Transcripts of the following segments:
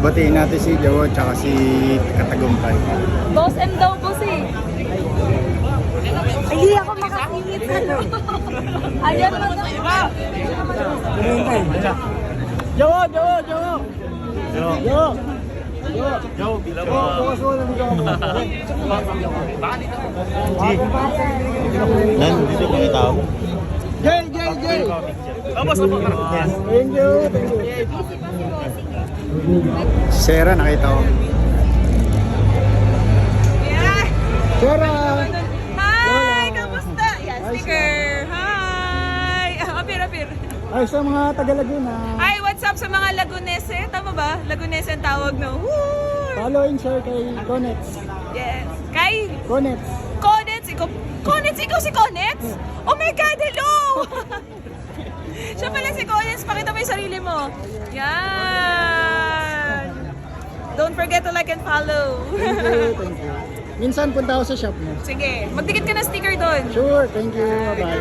batiin natin si Jowo at si Katagumpay. Boss M daw po si. Hindi ako makasingit sa ano. Ayan naman na. Jowo! Jowo! Jowo! Jowo! Jowo! Nan, dito yung tao. Jay! Jay! Jay! Tapos po. Yes. Thank you! Thank you! Sarah, nakita ko. Yeah. Sarah! Hi! Kamusta? Yan, sticker. Hi! Apir, apir. Ay, sa mga taga Laguna. Hi, what's up sa mga Lagunese? Tama ba? Lagunese ang tawag, no? Woo! Follow and share kay Conets. Yes. Kay Conets. Conets, ikaw, Conets, ikaw si Conets? Oh my God, hello! Siya pala si Conets, pakita mo yung sarili mo. Yan! Don't forget to like and follow. Thank you, thank you. Minsan punta ako sa shop mo. Sige, magdikit ka ng sticker doon. Sure, thank you. Bye-bye.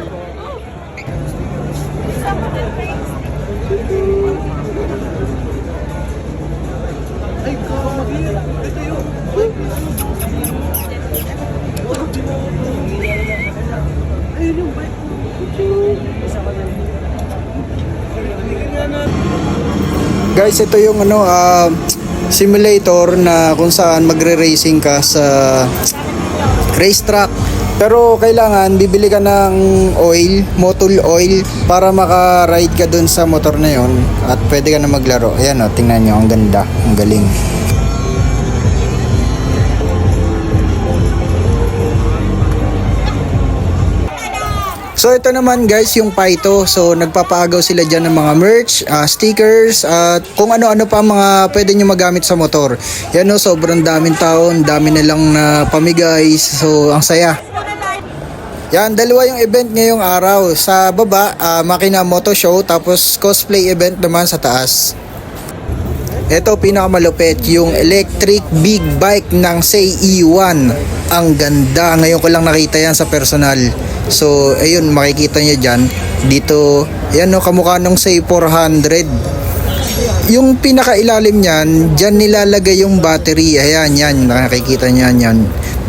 Guys, ito yung ano ah, simulator na kung saan magre-racing ka sa racetrack. Pero kailangan bibili ka ng oil, motor oil para maka-ride ka dun sa motor na yon at pwede ka na maglaro. Ayan o, tingnan nyo, ang ganda, ang galing. Ito naman guys yung Paito. So nagpapaagaw sila dyan ng mga merch, ah, stickers at kung ano-ano pa mga pwede nyo magamit sa motor. Yan o, sobrang daming tao, ang dami nilang na pamigay. So ang saya. Yan, dalawa yung event ngayong araw. Sa baba, ah, Makina Moto Show, tapos cosplay event naman sa taas. Ito pinakamalupit, yung electric big bike ng Say E1. Ang ganda. Ngayon ko lang nakita yan sa personal. So, ayun, makikita nyo dyan. Dito, yan no, kamukha ng Say 400. Yung pinakailalim niyan, dyan nilalagay yung battery. Ayan, yan, nakikita niyan yan.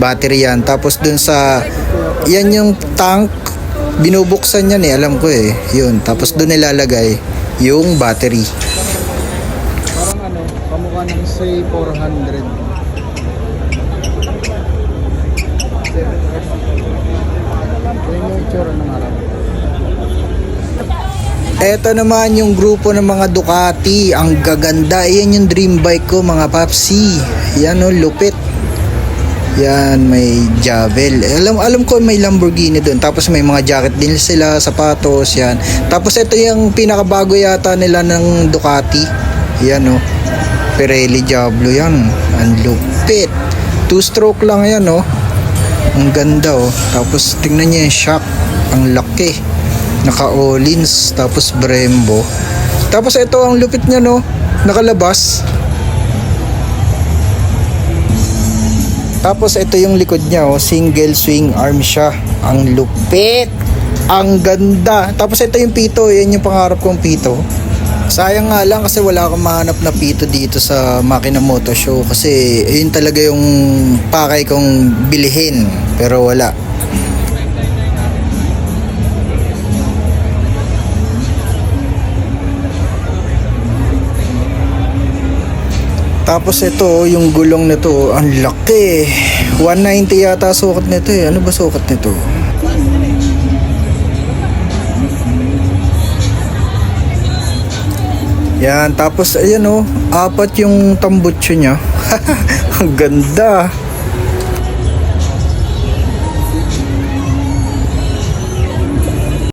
Battery yan. Tapos dun sa, yan yung tank, binubuksan yan eh, alam ko eh. Yun, tapos dun nilalagay yung battery. Kamukha ng say 400. Ito naman yung grupo ng mga Ducati. Ang gaganda. Yan yung dream bike ko mga papsi. Yan o, lupit. Yan, may Javel. Alam, alam ko may Lamborghini doon. Tapos may mga jacket din sila, sapatos, yan. Tapos ito yung pinakabago yata nila ng Ducati. Yan o. Pirelli Diablo yan. Ang lupit. Two stroke lang yan o. Ang ganda o. Tapos tingnan niyo yung shock. Ang laki. Naka Olins. Tapos Brembo. Tapos ito ang lupit niya no. Nakalabas. Tapos ito yung likod niya oh, single swing arm siya. Ang lupit. Ang ganda. Tapos ito yung pito, yan yung pangarap kong pito. Sayang nga lang kasi wala akong mahanap na pito dito sa Makina Moto Show kasi yun talaga yung pakay kong bilihin pero wala. Tapos ito, yung gulong nito, ang laki. 190 yata sukat nito eh. Ano ba sukat nito? Yan, tapos ayan oh, apat yung tambutso niya. ang ganda.